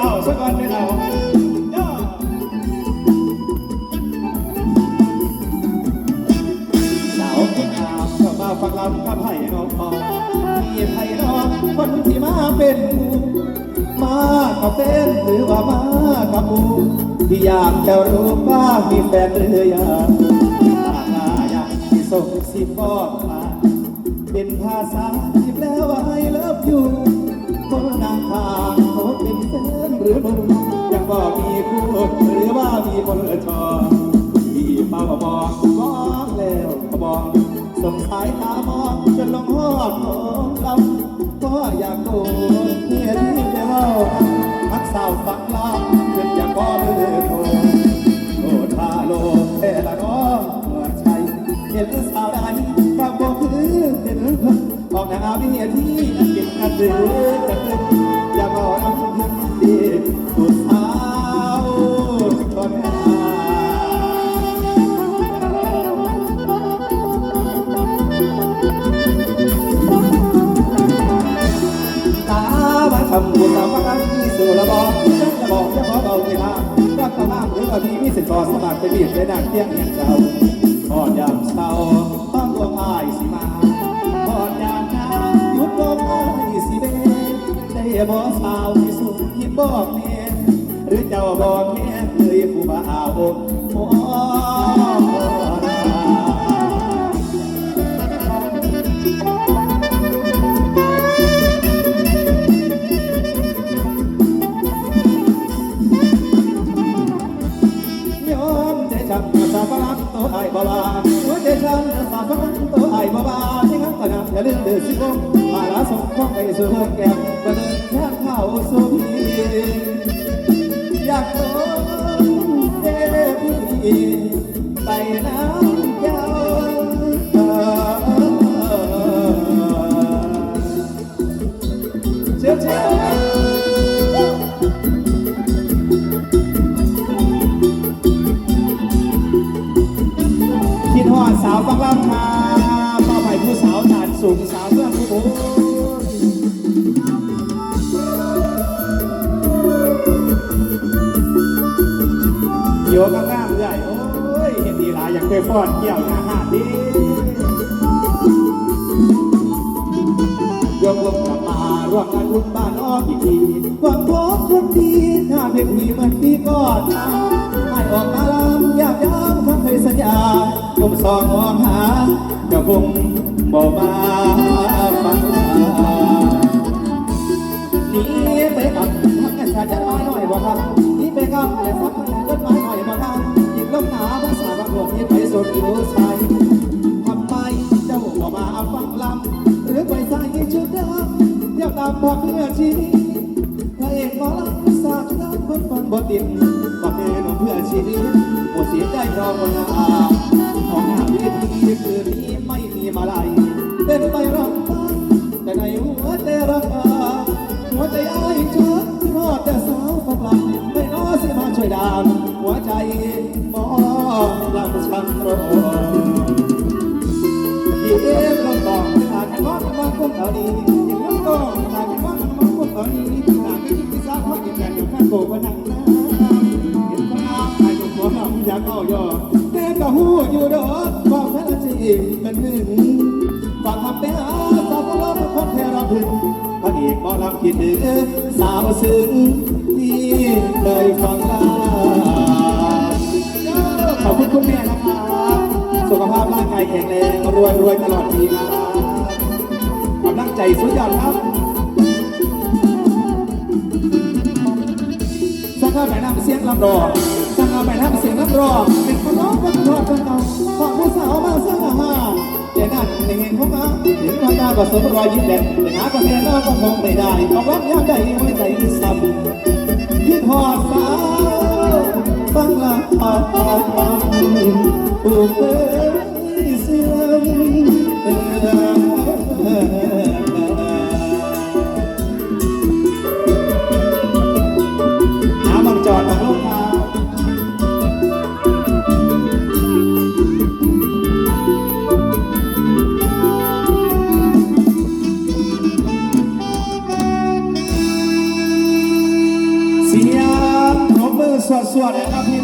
เอาสักวันไม่เอาสาวเก่งามเข้ามาฟังลำข้าไผ่น้องพอมีไผ่น้องคนที่มาเป็นหมู่มากับเต้นหรือว่ามากับหมูที่อยากจะรู้ว่ามีแฟนหรือยังถ้าหาอยากที่ส่งสิบอกมาเป็นภาษาที่แปลว่า I love you คนนางทาง ยังบอกมีคู่หรือว่ามีคนชอบที่เป้าบอกมองแล้วก็บอกส่งสายตามองจนลงหอดของลำก็อยากโดนเพื่อนที่จะเล่าทักสาวฟังลาเพื่อนอยากบอก็มือโทรโอ้ทาโลแต่ละน้องเมื่อใจเห็นสาวใดก็บอกคือเห็นออกหน้าวิธีนั่นเป็นกันเดือกันอย่ามาทำบุญตามกันที่สู่ระบอกจะบอกจะขอเบาที่ทางรักตะมาหรือว่าพี่มีสิทธิ์ก่อสมัครไปบีบไปดักเที่ยงอย่างเจ้าทอดยามเช้าต้องดวงอายสิมาทอดยามเช้าหยุดดวงอายสิเดได้บ่สาวที่สุดที่บอกแม่หรือเจ้าบอกแม่เคยผู้บ่าว สาวฝรั่งตัวไอ้บ่าวที่งั้นก็นับอย่าลืมเดือดสิบงมาละส่งของไปสู่แก้มมาเดินแค่เข้าสู่พี่อยากโดนเด็พี่ไปน้ำเจ้าเชื่อเชื่อาวฟังลำคาเป้าหมายผู้สาวฐานสูงสาวเมืองผู้บุญโยกับงามใหญ่โอ้ย เห็นดีหลายอยากไปฟ้อนเกี่ยวหน้าหาดดียกลงกลับมาร่วมงานบุญบ้านอ้อมอีกทีความพบคนดีถ้าเพียงทีมือนปีก่อนให้ออกมาลำยากย้ำ สองมองหาเจ้าคงบอกมาฟังลานี่ไปกับทักกันชาจะน้อยหน่อยบ่ครับนี่ไปกับแต่สักต้นไม้หน่อยบ่ครับหยิบลมหนาวภาษาบางหลวงนี่ไปสุดอยู่ชายทำไมเจ้าบ่มาฟังลำหรือไปใส่ชุดดำอยากตามบอกเพื่อชีวิตพระเอกหมอลำสาวชุดดำคนฟังบ่ติดบอกเพื่อนเพื่อชีวิตบ่เสียใจรอคนหาของหน้า ทีคืนนี้ไม่มีมาลัยเต้นไปรำไปแต่ในหัวใจรักาหัวใจอายชักรอดแต่สาวฝักหลังไม่น้อสิมาช่วยดามหัวใจมองลำชันรอยิ่งลงกอหากมองมองคุ้มเอาดียิ่งลงกอหากมองมองคุ้มเอาดีหากไม่คิดที่สาวเขายิ่งแก่อยู่ข้างโบกนั่งน้ำเห็นฟ้าใครก็หัวเราอยากเอาย่อ ก็หูอยู่ดอกความแท้จริงเป็นหนึ่งฝากคำไปหาสาวผู้ร้องคนแค่เราถึงพระเอกหมอลำคิดถึงสาวซึ้งที่เคยฟังลาขอบคุณคุณแม่นะครับสุขภาพร่างกายแข็งแรงรวยรวยตลอดปีนะครับกำลังใจสุดยอดครับสักเอาไปนำเสียงลำรอง สักเอาไปนำเสียงลำรองเป็นคนร้องคนทอดคนเก่าฝากผู้สาวมาสร้างอาหารเดี๋ยวนั้นในเห็นเขามาเห็นรอยตาก็สมรอยยิ้มแดงแต่หาก็แค่น้องก็คงไม่ได้ต้องรับยามใดไว้ใจซ้ำคิดหอดสาวฟังละปาปาปาผู้เคยเสื่อมเอ่อหาบังจอดบังลูกค้า สวดๆนะครับพี่น้อง